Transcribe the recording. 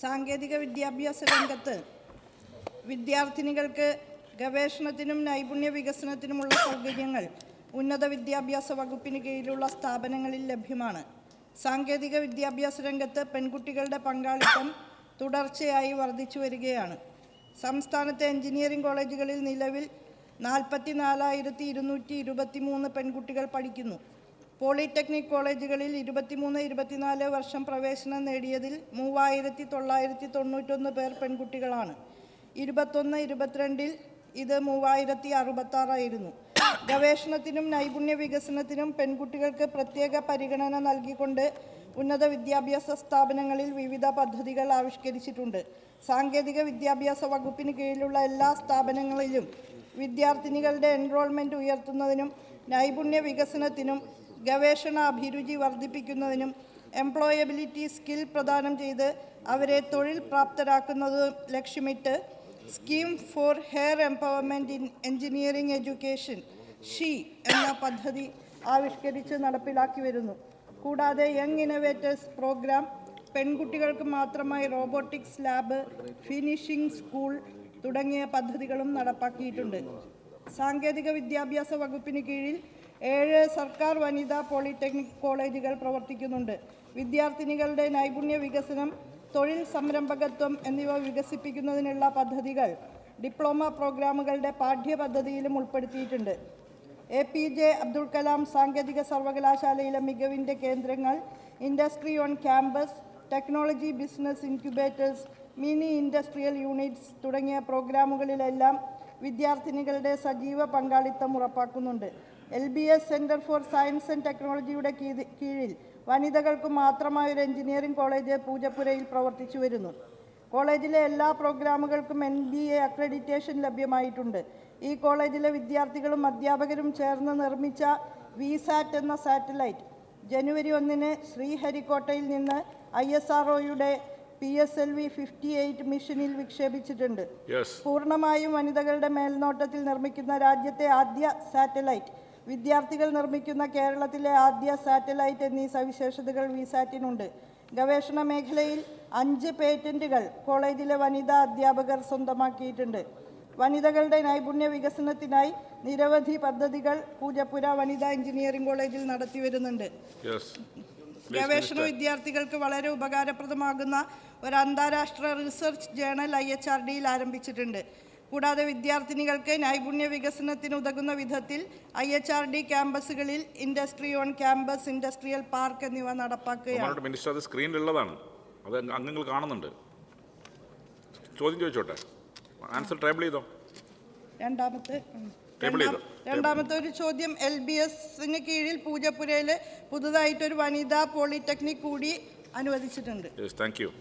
സാങ്കേതിക വിദ്യാഭ്യാസ രംഗത്ത് വിദ്യാർത്ഥിനികൾക്ക് ഗവേഷണത്തിനും നൈപുണ്യ വികസനത്തിനുമുള്ള സൗകര്യങ്ങൾ ഉന്നത വിദ്യാഭ്യാസ വകുപ്പിന് കീഴിലുള്ള സ്ഥാപനങ്ങളിൽ ലഭ്യമാണ്. സാങ്കേതിക വിദ്യാഭ്യാസ രംഗത്ത് പെൺകുട്ടികളുടെ പങ്കാളിത്തം തുടർച്ചയായി വർദ്ധിച്ചു വരികയാണ്. സംസ്ഥാനത്തെ എഞ്ചിനീയറിംഗ് കോളേജുകളിൽ നിലവിൽ നാൽപ്പത്തി നാലായിരത്തി ഇരുന്നൂറ്റി ഇരുപത്തി മൂന്ന് പെൺകുട്ടികൾ പഠിക്കുന്നു. പോളിടെക്നിക് കോളേജുകളിൽ ഇരുപത്തിമൂന്ന് ഇരുപത്തിനാല് വർഷം പ്രവേശനം നേടിയതിൽ മൂവായിരത്തി തൊള്ളായിരത്തി തൊണ്ണൂറ്റൊന്ന് പേർ പെൺകുട്ടികളാണ്. ഇരുപത്തൊന്ന് ഇരുപത്തിരണ്ടിൽ ഇത് മൂവായിരത്തി അറുപത്താറായിരുന്നു ഗവേഷണത്തിനും നൈപുണ്യ വികസനത്തിനും പെൺകുട്ടികൾക്ക് പ്രത്യേക പരിഗണന നൽകിക്കൊണ്ട് ഉന്നത വിദ്യാഭ്യാസ സ്ഥാപനങ്ങളിൽ വിവിധ പദ്ധതികൾ ആവിഷ്കരിച്ചിട്ടുണ്ട്. സാങ്കേതിക വിദ്യാഭ്യാസ വകുപ്പിന് കീഴിലുള്ള എല്ലാ സ്ഥാപനങ്ങളിലും വിദ്യാർത്ഥിനികളുടെ എൻറോൾമെന്റ് ഉയർത്തുന്നതിനും നൈപുണ്യ വികസനത്തിനും ഗവേഷണ അഭിരുചി വർദ്ധിപ്പിക്കുന്നതിനും എംപ്ലോയബിലിറ്റി സ്കിൽ പ്രദാനം ചെയ്ത് അവരെ തൊഴിൽ പ്രാപ്തരാക്കുന്നത് ലക്ഷ്യമിട്ട് scheme for her empowerment in engineering education SHE എന്ന പദ്ധതി ആവിഷ്കരിച്ച് നടപ്പിലാക്കി വരുന്നു. കൂടാതെ യങ് ഇന്നവേറ്റേഴ്സ് പ്രോഗ്രാം പെൺകുട്ടികൾക്ക് മാത്രമായി റോബോട്ടിക്സ് ലാബ് ഫിനിഷിംഗ് സ്കൂൾ തുടങ്ങിയ പദ്ധതികളും നടപ്പാക്കിയിട്ടുണ്ട്. സാങ്കേതിക വിദ്യാഭ്യാസ വകുപ്പിന് കീഴിൽ ഏഴ് സർക്കാർ വനിതാ പോളിടെക്നിക് കോളേജുകൾ പ്രവർത്തിക്കുന്നുണ്ട്. വിദ്യാർത്ഥിനികളുടെ നൈപുണ്യ വികസനം തൊഴിൽ സംരംഭകത്വം എന്നിവ വികസിപ്പിക്കുന്നതിനുള്ള പദ്ധതികൾ ഡിപ്ലോമ പ്രോഗ്രാമുകളുടെ പാഠ്യപദ്ധതിയിലും ഉൾപ്പെടുത്തിയിട്ടുണ്ട്. A P J Abdul Kalam സാങ്കേതിക സർവകലാശാലയിലെ മികവിന്റെ കേന്ദ്രങ്ങൾ industry on campus technology business incubators mini industrial units തുടങ്ങിയ പ്രോഗ്രാമുകളിലെല്ലാം വിദ്യാർത്ഥിനികളുടെ സജീവ പങ്കാളിത്തം ഉറപ്പാക്കുന്നുണ്ട്. L B S centre for science and ടെക്നോളജിയുടെ കീഴ്- കീഴിൽ വനിതകൾക്ക് മാത്രമായ ഒരു എഞ്ചിനീയറിംഗ് കോളേജ് പൂജപ്പുരയിൽ പ്രവർത്തിച്ചു വരുന്നു. കോളേജിലെ എല്ലാ പ്രോഗ്രാമുകൾക്കും എൻ ബി എ അക്രഡിറ്റേഷൻ ലഭ്യമായിട്ടുണ്ട്. ഈ കോളേജിലെ വിദ്യാർത്ഥികളും അധ്യാപകരും ചേർന്ന് നിർമ്മിച്ച വിസാറ്റ് എന്ന സാറ്റലൈറ്റ് ജനുവരി ഒന്നിന് ശ്രീഹരിക്കോട്ടയിൽ നിന്ന് ഐ എസ് ആർ ഒയുടെ P S L V fifty eight മിഷനിൽ വിക്ഷേപിച്ചിട്ടുണ്ട്. പൂർണമായും വനിതകളുടെ മേൽനോട്ടത്തിൽ നിർമ്മിക്കുന്ന രാജ്യത്തെ ആദ്യ സാറ്റലൈറ്റ് വിദ്യാർത്ഥികൾ നിർമ്മിക്കുന്ന കേരളത്തിലെ ആദ്യ സാറ്റലൈറ്റ് എന്നീ സവിശേഷതകൾ വിസാറ്റിനുണ്ട്. ഗവേഷണ മേഖലയിൽ അഞ്ച് പേറ്റന്റുകൾ കോളേജിലെ വനിതാ അധ്യാപകർ സ്വന്തമാക്കിയിട്ടുണ്ട്. വനിതകളുടെ നൈപുണ്യ വികസനത്തിനായി നിരവധി പദ്ധതികൾ പൂജപ്പുര വനിതാ എഞ്ചിനീയറിംഗ് കോളേജിൽ നടത്തി വരുന്നുണ്ട്. യെസ് ഗവേഷണ വിദ്യാർത്ഥികൾക്ക് വളരെ ഉപകാരപ്രദമാകുന്ന ഒരു അന്താരാഷ്ട്ര research journal I H R ഡിയിൽ ആരംഭിച്ചിട്ടുണ്ട്. കൂടാതെ വിദ്യാർത്ഥിനികൾക്ക് നൈപുണ്യ വികസനത്തിന് ഉതകുന്ന വിധത്തിൽ ഐ എച്ച് ആർ ഡി ക്യാമ്പസുകളിൽ industry on campus industrial park എന്നിവ നടപ്പാക്കുകയാണ്. മിനിസ്റ്റർ അത് സ്ക്രീനിലുള്ളതാണ്. അത് അംഗ- അംഗങ്ങൾ കാണുന്നുണ്ട്. ചോദ്യം ചോദിച്ചോട്ടെ? ആൻസർ ടേബിൾ ചെയ്തോ? രണ്ടാമത്തെ രണ്ടാമത്തെ ഒരു ചോദ്യം. എൽ ബി എസിന് കീഴിൽ പൂജപ്പുരയിൽ പുതുതായിട്ടൊരു വനിതാ പോളിടെക്നിക് കൂടി അനുവദിച്ചിട്ടുണ്ട്. Thank you